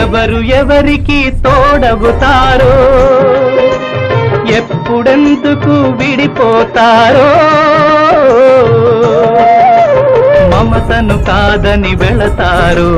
ఎవరు ఎవరికి తోడవుతారో? ఎప్పుడెందుకు విడిపోతారో? మమతను కాదని వెళతారో?